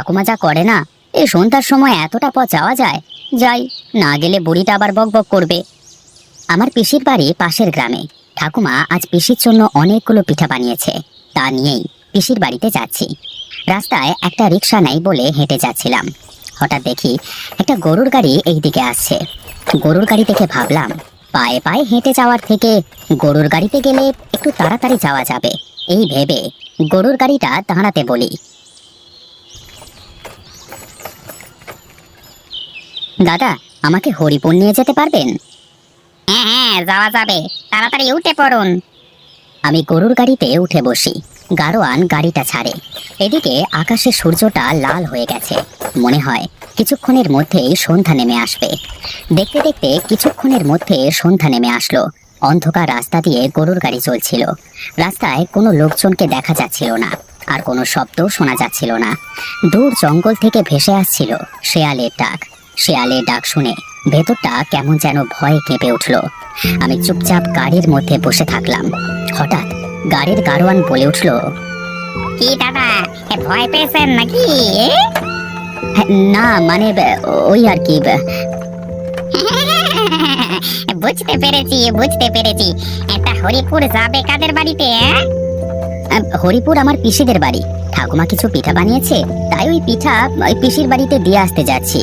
ঠাকুমা যা করে না এই সন্ধ্যার সময় এতটা পথ যাওয়া যায়, যাই, না গেলে বুড়িটা আবার বক বক করবে। আমার পিসির বাড়ি পাশের গ্রামে। ঠাকুমা আজ পিসির জন্য অনেকগুলো পিঠা বানিয়েছে, তা নিয়েই পিসির বাড়িতে যাচ্ছি। রাস্তায় একটা রিক্সা নেই বলে হেঁটে যাচ্ছিলাম। হঠাৎ দেখি একটা গরুর গাড়ি এই দিকে আসছে। গরুর গাড়ি দেখে ভাবলাম, পায়ে পায়ে হেঁটে যাওয়ার থেকে গরুর গাড়িতে গেলে একটু তাড়াতাড়ি যাওয়া যাবে। এই ভেবে গরুর গাড়িটা দাঁড়াতে বলি। দাদা, আমাকে হরিপুর নিয়ে যেতে পারবেন? হ্যাঁ হ্যাঁ যাওয়া যাবে। তাড়াতাড়ি উঠে পড়ুন। আমি গরুর গাড়িতে উঠে বসি। গারোয়ান গাড়িটা ছাড়ে। এদিকে আকাশে সূর্যটা লাল হয়ে গেছে। মনে হয় কিছুক্ষণের মধ্যেই সন্ধ্যা নেমে আসবে। দেখতে দেখতে কিছুক্ষণের মধ্যে সন্ধ্যা নেমে আসলো। অন্ধকার রাস্তা দিয়ে গরুর গাড়ি চলছিল। রাস্তায় কোনো লোকজনকে দেখা যাচ্ছিল না। আর কোনো শব্দ শোনা যাচ্ছিল না। দূর জঙ্গল থেকে ভেসে আসছিল শেয়ালের ডাক। শেয়ালের ডাক শুনে ভেতরটা কেমন যেন ভয়ে কেঁপে উঠল। আমি চুপচাপ গাড়ির মধ্যে বসে থাকলাম। হঠাৎ গাড়ির গাড়োয়ান বলে উঠল কি দাদা ভয় পেয়েছেন নাকি? না মানে ওই আর কি বুঝতে পেরেছি বুঝতে পেরেছি। এটা হরিপুর যাবে কাদের বাড়িতে হরিপুর আমার পিসিদের বাড়ি। ঠাকুমা কিছু পিঠা বানিয়েছে তাই ওই পিঠা ওই পিসির বাড়িতে দিয়ে আসতে যাচ্ছি।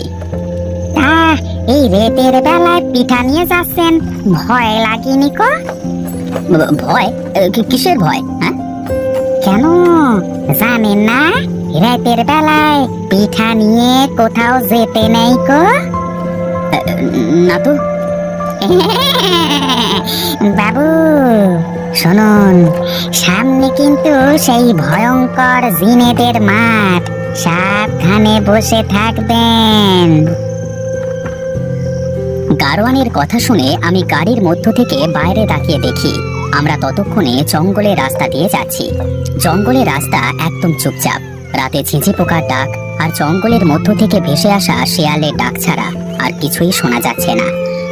এই রেতের বেলায় পিঠা নিয়ে যাচ্ছেন। ভয় লাগেনি কো? ভয়? কিসের ভয়? হ্যাঁ? কেন? জানেন না? রাতের বেলায় পিঠা নিয়ে কোথাও যেতে নেই কো? না তো। বাবু শুনুন। সামনে কিন্তু সেই ভয়ঙ্কর জিনেদের মাঠ। সাবধানে বসে থাকবেন। গারোয়ানের কথা শুনে আমি গাড়ির মধ্য থেকে বাইরে তাকিয়ে দেখি। আমরা ততক্ষণে জঙ্গলের রাস্তা দিয়ে যাচ্ছি। জঙ্গলের রাস্তা একদম চুপচাপ। রাতে ঝিঝি পোকার ডাক আর জঙ্গলের মধ্য থেকে ভেসে আসা শেয়ালের ডাক ছাড়া আর কিছুই শোনা যাচ্ছে না।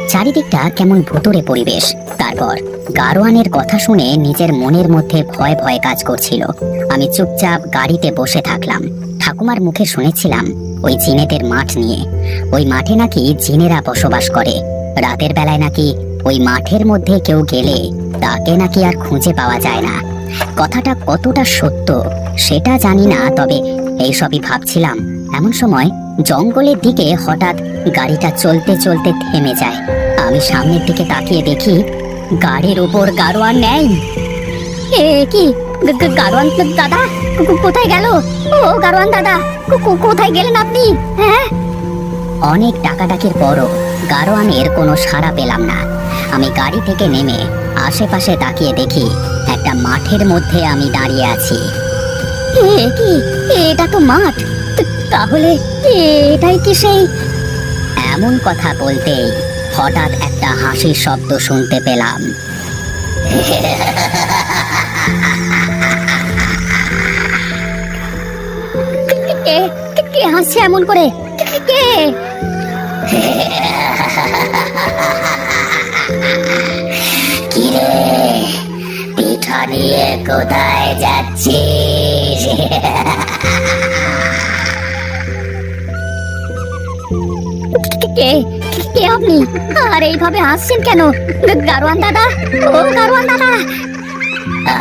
চারিদিকটা কেমন ভুতুরে পরিবেশ। তারপর গারোয়ানের কথা শুনে নিজের মনের মধ্যে ভয় ভয় কাজ করছিল। আমি চুপচাপ গাড়িতে বসে থাকলাম। ঠাকুমার মুখে শুনেছিলাম ওই জিনেদের মাঠ নিয়ে। ওই মাঠে নাকি জিনেরা বসবাস করে। রাতের বেলায় নাকি ওই মাঠের মধ্যে কেউ গেলে তাকে নাকি আর খুঁজে পাওয়া যায় না। কথাটা কতটা সত্য সেটা জানি না, তবে এইসবই ভাবছিলাম। এমন সময় জঙ্গলের দিকে হঠাৎ গাড়িটা চলতে চলতে থেমে যায়। আমি সামনের দিকে তাকিয়ে দেখি, গাড়ির উপর গাড়োয়ান নেই। এ কি? গ- গ- গাড়োয়ান তো দাদা কোথায় গেল? ও, গাড়োয়ান দাদা কোথায় গেলেন আপনি? হ্যাঁ? অনেক ডাকাডাকির পরও গাড়োয়ানের কোনো সাড়া পেলাম না। আমি গাড়ি থেকে নেমে আশেপাশে তাকিয়ে দেখি একটা মাঠের মধ্যে আমি দাঁড়িয়ে আছি। এ কি? এটা তো মাঠ। তাহলে এটাই কি সেই? এমন কথা বলতেই হঠাৎ একটা হাসির শব্দ শুনতে পেলাম। কে কে- হাসছে এমন করে? কে- কে? কিরে পিঠা নিয়ে কোথায় যাচ্ছিস? কে কে- কে আপনি? আর এইভাবে হাসছেন কেন? গ- গারোয়ান দাদা ও গারোয়ান দাদা।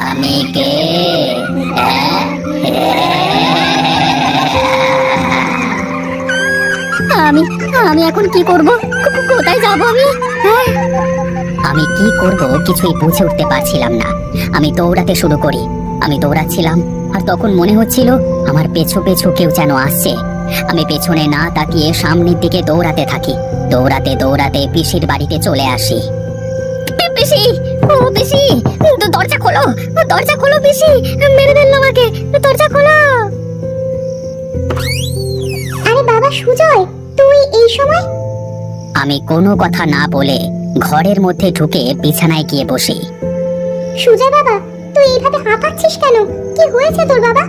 আমি কে? আমি আমি এখন কি করব? কোথায় যাব আমি? হ্যাঁ? আমি কি করব কিছুই বুঝে উঠতে পারছিলাম না। আমি দৌড়াতে শুরু করি। আমি দৌড়াচ্ছিলাম আর তখন মনে হচ্ছিল আমার পেছু পেছু কেউ যেন আসছে। আমি পেছনে না তাকিয়ে সামনের দিকে দৌড়াতে থাকি। দৌড়াতে দৌড়াতে পিসির বাড়িতে চলে আসি। পিসি! ও পিসি! দরজা খোলো! দরজা খোলো পিসি! মেরে ফেলল আমাকে! দরজা খোলো! আরে বাবা সুজয়! তুই এই সময়? আমি কোনো কথা না বলে ঘরের মধ্যে ঢুকে বিছানায় গিয়ে বসি। সুজয় বাবা তুই এইভাবে হাঁপাচ্ছিস কেন? কি হয়েছে তোর বাবা?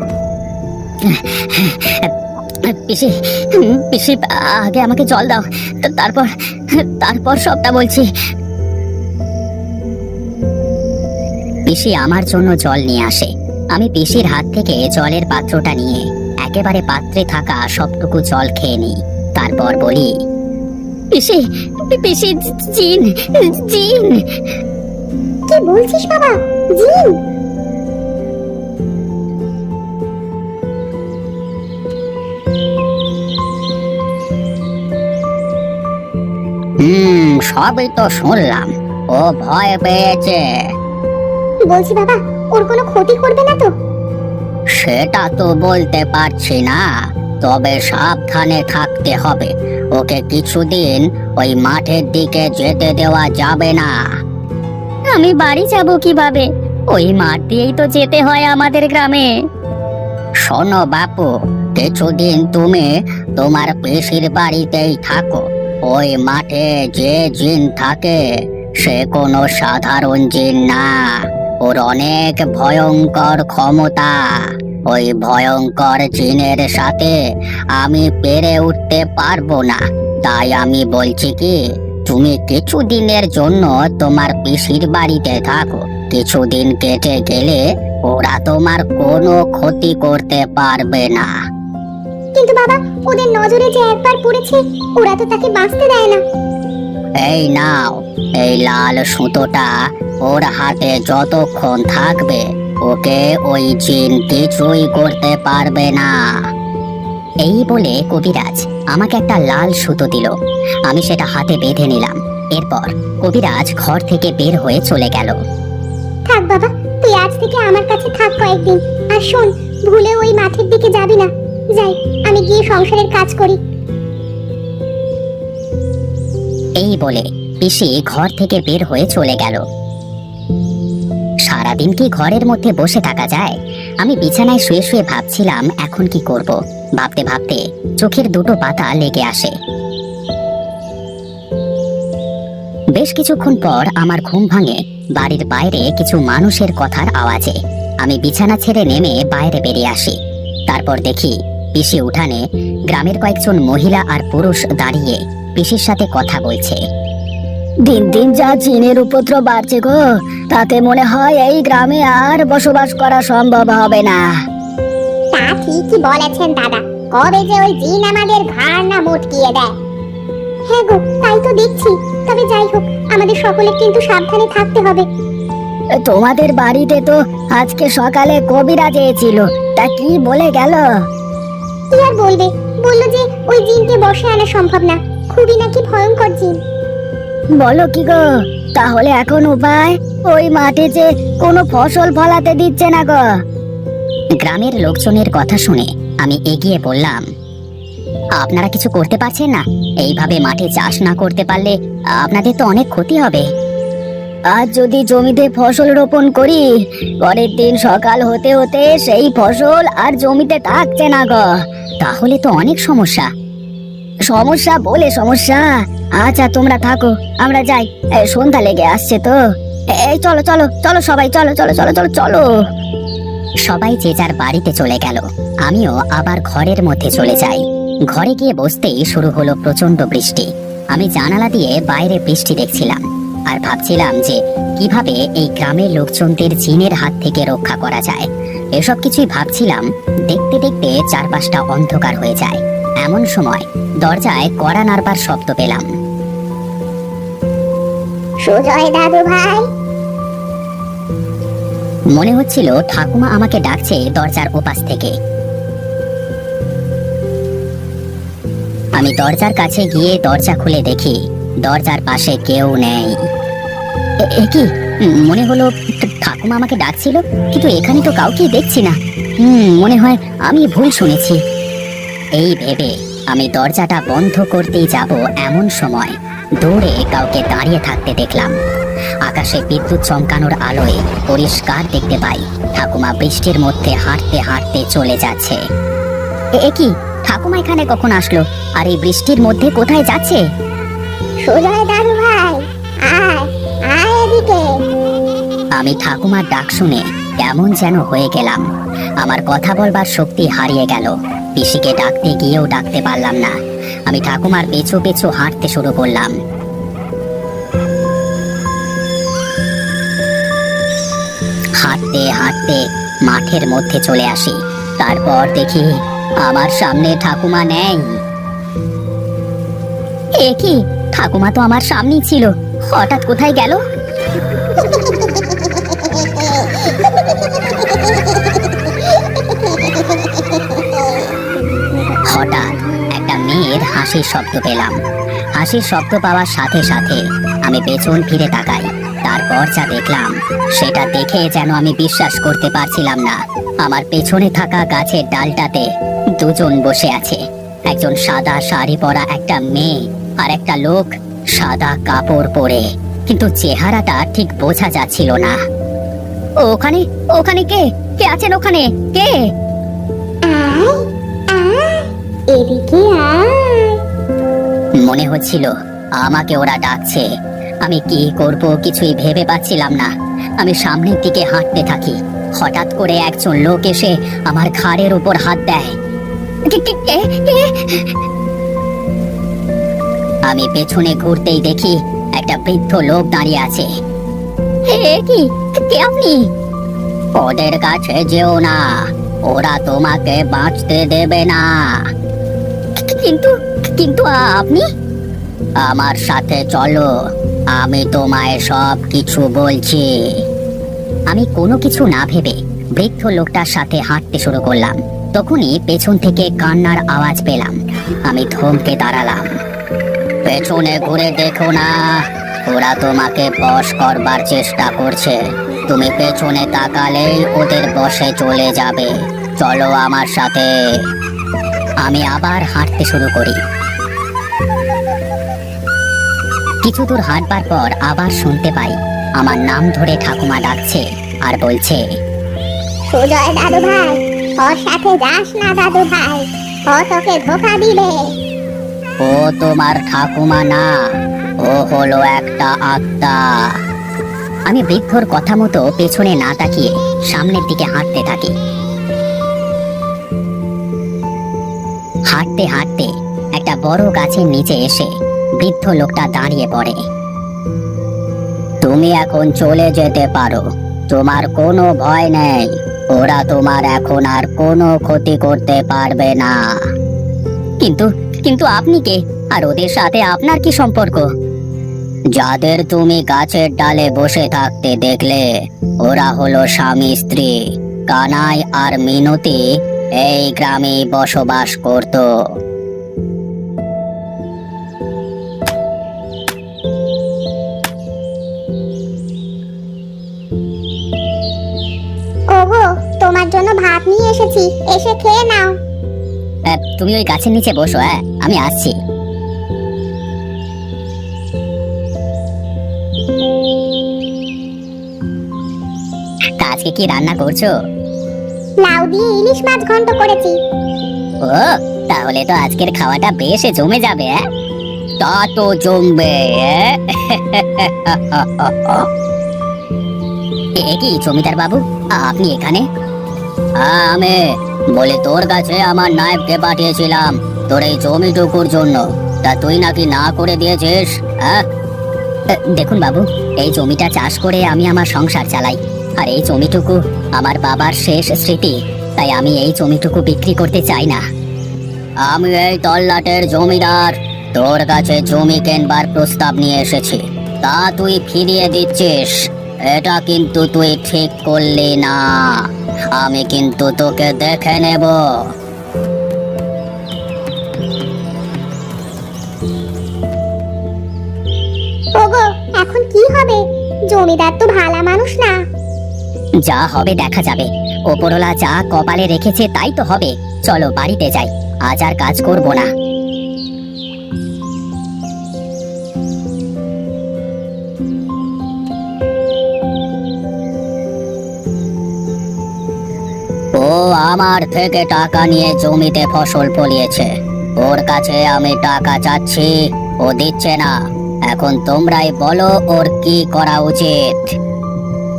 পিসি পিসি আগে আমাকে জল দাও। তারপর তারপর সবটা বলছি। পিসি আমার জন্য জল নিয়ে আসে। আমি পিসির হাত থেকে জলের পাত্রটা নিয়ে একেবারে পাত্রে থাকা সবটুকু জল খেয়ে নিই। তারপর বলি পিসি পিসি জিন জিন। কি বলছিস বাবা? জিন? হুম সবই তো শুনলাম। ও ভয় পেয়েছে। বলছি বাবা ওর কোনো ক্ষতি করবে না তো? সেটা তো বলতে পারছি না তবে সাবধানে থাকতে হবে। ওকে কিছুদিন ওই মাঠের দিকে যেতে দেওয়া যাবে না। আমি বাড়ি যাব কীভাবে? ওই মাঠ দিয়েই তো যেতে হয় আমাদের গ্রামে। শোনো বাপু কিছুদিন তুমি তোমার পিসির বাড়িতেই থাকো। ওই মাঠে যে জিন থাকে সে কোনো সাধারণ জিন না। ওর অনেক ভয়ঙ্কর ক্ষমতা। ওই ভয়ঙ্কর জিনের সাথে আমি পেরে উঠতে পারব না। তাই আমি বলছি কি তুমি কিছুদিনের জন্য তোমার পিসির বাড়িতে থাকো। কিছুদিন কেটে গেলে ওরা তোমার কোনো ক্ষতি করতে পারবে না। কিন্তু বাবা ওদের নজরে যে একবার পড়েছে ওরা তো তাকে বাঁচতে দেয় না। এই নাও এই লাল সুতোটা ওর হাতে যতক্ষণ থাকবে ওকে ওই জিন কিছুই করতে পারবে না। এই বলে কবিরাজ আমাকে একটা লাল সুতো দিল। আমি সেটা হাতে বেঁধে নিলাম। এরপর কবিরাজ ঘর থেকে বের হয়ে চলে গেল। থাক বাবা তুই আজ থেকে আমার কাছে থাক কয়েকদিন। আর শোন ভুলে ওই মাঠের দিকে যাবি না। যাই আমি গিয়ে সংসারের কাজ করি। এই বলে পিসি ঘর থেকে বের হয়ে চলে গেল। সারাদিন কি ঘরের মধ্যে বসে থাকা যায়? আমি বিছানায় শুয়ে শুয়ে ভাবছিলাম, এখন কি করব? ভাবতে ভাবতে চোখের দুটো পাতা লেগে আসে। বেশ কিছুক্ষণ পর আমার ঘুম ভাঙে, বাড়ির বাইরে কিছু মানুষের কথার আওয়াজে। আমি বিছানা ছেড়ে নেমে বাইরে বেরিয়ে আসি। তারপর দেখি পিসি উঠানে গ্রামের কয়েকজন মহিলা আর পুরুষ দাঁড়িয়ে পিসির সাথে কথা বলছে। দিন দিন যা চীনের উপদ্রব বাড়ছে গো তাতে মনে হয় এই গ্রামে আর বসবাস করা সম্ভব হবে না। তা ঠিকই বলেছেন দাদা কবে যে ওই জিন আমাদের ঘাড় না মুটকিয়ে দেয়। হ্যাঁ গো তাই তো দেখছি তবে যাই হোক আমাদের সকলে কিন্তু সাবধানে থাকতে হবে। তোমাদের বাড়িতে তো আজকে সকালে কবিরা চেয়েছিল তা কি বলে গেল? কি আর বলবে বলল যে ওই জিনকে বসে আনা সম্ভব না খুবই নাকি ভয়ঙ্কর জিন। বলো কি গো? তাহলে এখন উপায় ওই মাঠে যে কোনো ফসল ফলাতে দিচ্ছে না গো। গ্রামের লোকজনের কথা শুনে আমি এগিয়ে বললাম, আপনারা কিছু করতে পারছেন না? এইভাবে মাঠে চাষ না করতে পারলে আপনাদের তো অনেক ক্ষতি হবে। আজ যদি জমিতে ফসল রোপণ করি, পরের দিন সকাল হতে হতে সেই ফসল আর জমিতে থাকছে না গো। তাহলে তো অনেক সমস্যা। সমস্যা বলে সমস্যা। আচ্ছা তোমরা থাকো, আমরা যাই। সন্ধ্যা লেগে আসছে তো। এই চলো চলো চলো সবাই, চলো চলো চলো চলো চলো। সবাই যে যার বাড়িতে চলে গেল, আমিও আবার ঘরের মধ্যে চলে যাই। ঘরে গিয়ে বসতেই শুরু হলো প্রচণ্ড বৃষ্টি। আমি জানালা দিয়ে বাইরে বৃষ্টি দেখছিলাম, আর ভাবছিলাম যে কীভাবে এই গ্রামের লোকজনদের জিনের হাত থেকে রক্ষা করা যায়। এসব কিছুই ভাবছিলাম, দেখতে দেখতে চারপাশটা অন্ধকার হয়ে যায়। এমন সময় দরজায় কড়া নাড়বার শব্দ পেলাম। সুজয় দাদু ভাই। মনে হচ্ছিল ঠাকুমা আমাকে ডাকছে দরজার ওপাশ থেকে। আমি দরজার কাছে গিয়ে দরজা খুলে দেখি দরজার পাশে কেউ নেই। কি? মনে হলো ঠাকুমা আমাকে ডাকছিল কিন্তু এখানে তো কাউকে দেখছি না। হুম মনে হয় আমি ভুল শুনেছি। এই ভেবে আমি দরজাটা বন্ধ করতেই যাব এমন সময় দৌড়ে কাউকে দাঁড়িয়ে থাকতে দেখলাম। আকাশে বিদ্যুৎ চমকানোর আলোয় পরিষ্কার দেখতে পাই ঠাকুমা বৃষ্টির মধ্যে হাঁটতে হাঁটতে চলে যাচ্ছে। এ কি? ঠাকুমা এখানে কখন আসলো? আর এই বৃষ্টির মধ্যে কোথায় যাচ্ছে? সুজয় দাদু ভাই আয় আয় এদিকে। আমি ঠাকুমার ডাক শুনে কেমন যেন হয়ে গেলাম। আমার কথা বলবার শক্তি হারিয়ে গেল। পিসিকে ডাকতে গিয়েও ডাকতে পারলাম না। আমি ঠাকুমার পেছু পেছু হাঁটতে শুরু করলাম। হাঁটতে হাঁটতে মাঠের মধ্যে চলে আসি। তারপর দেখি আমার সামনে ঠাকুমা নেই। এ কি? ঠাকুমা তো আমার সামনেই ছিল। হঠাৎ কোথায় গেল? মেয়ের হাসির শব্দ পেলাম। হাসির শব্দ পাওয়ার সাথে সাথে আমি পেছন ফিরে তাকাই। তারপর যা দেখলাম, সেটা দেখে যেন আমি বিশ্বাস করতে পারছিলাম না। আমার পেছনে থাকা গাছের ডালটাতে দুজন বসে আছে। একজন সাদা শাড়ি পরা একটা মেয়ে আর একটা লোক সাদা কাপড় পরে। কিন্তু চেহারাটা ঠিক বোঝা যাচ্ছিল না। ওখানে ওখানে কে? কে আছেন ওখানে? কে? মনে হচ্ছিল আমাকে ওরা ডাকছে। আমি কি করব কিছুই ভেবে পাচ্ছিলাম না। আমি সামনের দিকে হাঁটতে থাকি। হঠাৎ করে একজন লোক এসে আমার ঘাড়ের উপর হাত দেয়? আমি পেছনে ঘুরতেই দেখি একটা বৃদ্ধ লোক দাঁড়িয়ে আছে। কি? ওদের কাছে যেও না। ওরা তোমাকে বাঁচতে দেবে না। কিন্তু কিন্তু আপনি? আমার সাথে চলো, আমি তোমায় সব কিছু বলছি। আমি কোনো কিছু না ভেবে বৃদ্ধ লোকটার সাথে হাঁটতে শুরু করলাম। তখনই পেছন থেকে কান্নার আওয়াজ পেলাম। আমি থমকে দাঁড়ালাম। পেছনে ঘুরে দেখো না, ওরা তোমাকে বশ করবার চেষ্টা করছে। তুমি পেছনে তাকালেই ওদের বসে চলে যাবে। চলো আমার সাথে। আমি আবার হাঁটতে শুরু করি। কিছু দূর হাঁটবার পর আবার শুনতে পাই আমার নাম ধরে ঠাকুমা ডাকছে আর বলছে সুজয় দাদু ভাই ওর সাথে যাস না দাদু ভাই ও তোকে ধোকা দিবে। ও তোমার ঠাকুমা না ও হলো একটা আত্মা। আমি বৃদ্ধর কথা মতো পেছনে না তাকিয়ে সামনের দিকে হাঁটতে থাকি। হাঁটতে হাঁটতে একটা বড় গাছের নিচে এসে বৃদ্ধ লোকটা দাঁড়িয়ে পড়ে। তুমি এখন চলে যেতে পারো। তোমার কোনো ভয় নেই। ওরা তোমার এখন আর কোনো ক্ষতি করতে পারবে না। কিন্তু কিন্তু আপনি কে? আর ওদের সাথে আপনার কি সম্পর্ক? যাদের তুমি গাছের ডালে বসে থাকতে দেখলে, ওরা হলো স্বামী স্ত্রী, কানাই আর মিনতি এই গ্রামে বসবাস করত। ওগো তোমার জন্য ভাত নিয়ে এসেছি। এসে খেয়ে নাও। তুমি ওই গাছের নিচে বসো হ্যাঁ? আমি আসছি। তা আজকে কি রান্না করছ? লাউ দিয়ে ইলিশ মাছ ঘন্ট করেছি। ও তাহলে তো আজকের খাওয়াটা বেশ জমে যাবে? তা তো জমবে? এ কি জমিদার বাবু আপনি এখানে? আমি বলে তোর কাছে আমার নায়েবকে পাঠিয়েছিলাম, তোর এই জমিটুকুর জন্য। তা তুই নাকি না করে দিয়েছিস হ্যাঁ দেখুন বাবু, এই জমিটা চাষ করে আমি আমার সংসার চালাই। আর এই জমিটুকু আমার বাবার শেষ স্মৃতি, তাই আমি এই জমিটুকু বিক্রি করতে চাই না। আমি এই তল্লাটের জমিদার, তোর কাছে জমি কেনবার প্রস্তাব নিয়ে এসেছি। তা তুই ফিরিয়ে দিচ্ছিস, এটা কিন্তু তুই ঠিক করলি না। আমি কিন্তু তোকে দেখে নেব। এখন কি হবে? জমিদার তো ভালা মানুষ না। যা হবে দেখা যাবে। ওপরলা যা কপালে রেখেছে তাই তো হবে। চলো, বাড়িতে যাই। আজ আর কাজ করব না। ও, আমার থেকে টাকা নিয়ে জমিতে ফসল ফলিয়েছে। ওর কাছে আমি টাকা চাচ্ছি, ও দিচ্ছে না। এখন তোমরাই বলো, ওর কি করা উচিত?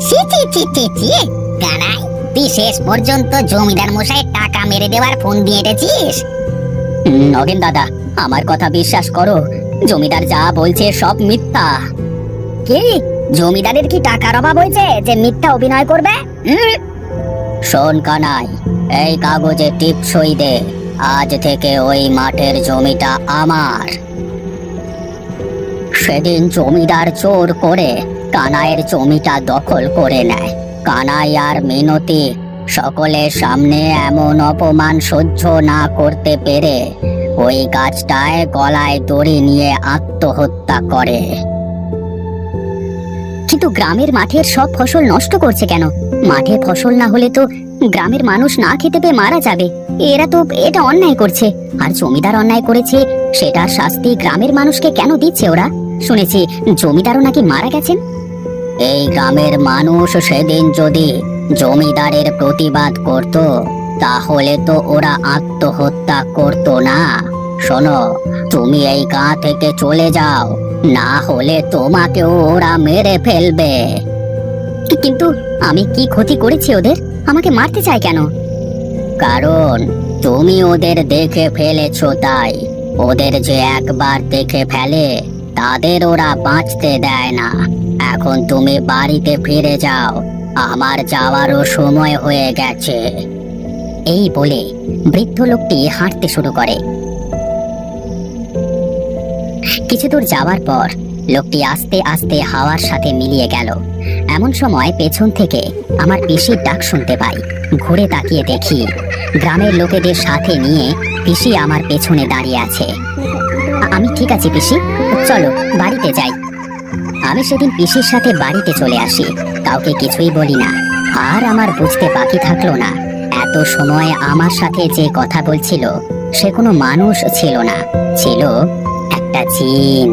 ছি ছি ছি তুই শেষ পর্যন্ত জমিদার মশাই টাকা মেরে দেওয়ার ফোন দিয়ে এটেছিস? নগেন দাদা, আমার কথা বিশ্বাস করো, জমিদার যা বলছে সব মিথ্যা। কি? জমিদারের কি টাকার অভাব হয়েছে যে মিথ্যা অভিনয় করবে? শোন কানাই, এই কাগজে টিপ সই দে, আজ থেকে ওই মাঠের জমিটা আমার। সেদিন জমিদার চোর করে কানাইয়ের জমিটা দখল করে নেয়। কানাই আর মিনতি সকলের সামনে এমন অপমান সহ্য না করতে পেরে ওই গাছটায় গলায় দড়ি নিয়ে আত্মহত্যা করে। কিন্তু গ্রামের মাঠের সব ফসল নষ্ট করছে কেন? মাঠে ফসল না হলে তো গ্রামের মানুষ না খেতে পেয়ে মারা যাবে। এরা তো এটা অন্যায় করছে। আর জমিদার অন্যায় করেছে, সেটার শাস্তি গ্রামের মানুষকে কেন দিচ্ছে ওরা? শুনেছি জমিদারও নাকি মারা গেছেন। এই গ্রামের মানুষ সেদিন যদি জমিদারের প্রতিবাদ করত, তাহলে তো ওরা আত্মহত্যা করত না। শোনো, তুমি এই গা থেকে চলে যাও, না হলে তোমাকেও ওরা মেরে ফেলবে। কিন্তু আমি কি ক্ষতি করেছি ওদের? আমাকে মারতে চায় কেন? কারণ তুমি ওদের দেখে ফেলেছো তাই। ওদের যে একবার দেখে ফেলে, তাদের ওরা বাঁচতে দেয় না। এখন তুমি বাড়িতে ফিরে যাও। আমার যাওয়ারও সময় হয়ে গেছে। এই বলে বৃদ্ধ লোকটি হাঁটতে শুরু করে। কিছু দূর যাওয়ার পর লোকটি আস্তে আস্তে হাওয়ার সাথে মিলিয়ে গেল। এমন সময় পেছন থেকে আমার পিসির ডাক শুনতে পাই। ঘুরে তাকিয়ে দেখি গ্রামের লোকেদের সাথে নিয়ে পিসি আমার পেছনে দাঁড়িয়ে আছে। আমি ঠিক আছি পিসি। চলো বাড়িতে যাই। আমি সেদিন পিসির সাথে বাড়িতে চলে আসি। কাউকে কিছুই বলি না। আর আমার বুঝতে বাকি থাকল না। এত সময় আমার সাথে যে কথা বলছিল, সে কোনো মানুষ ছিল না। ছিল একটা জিন।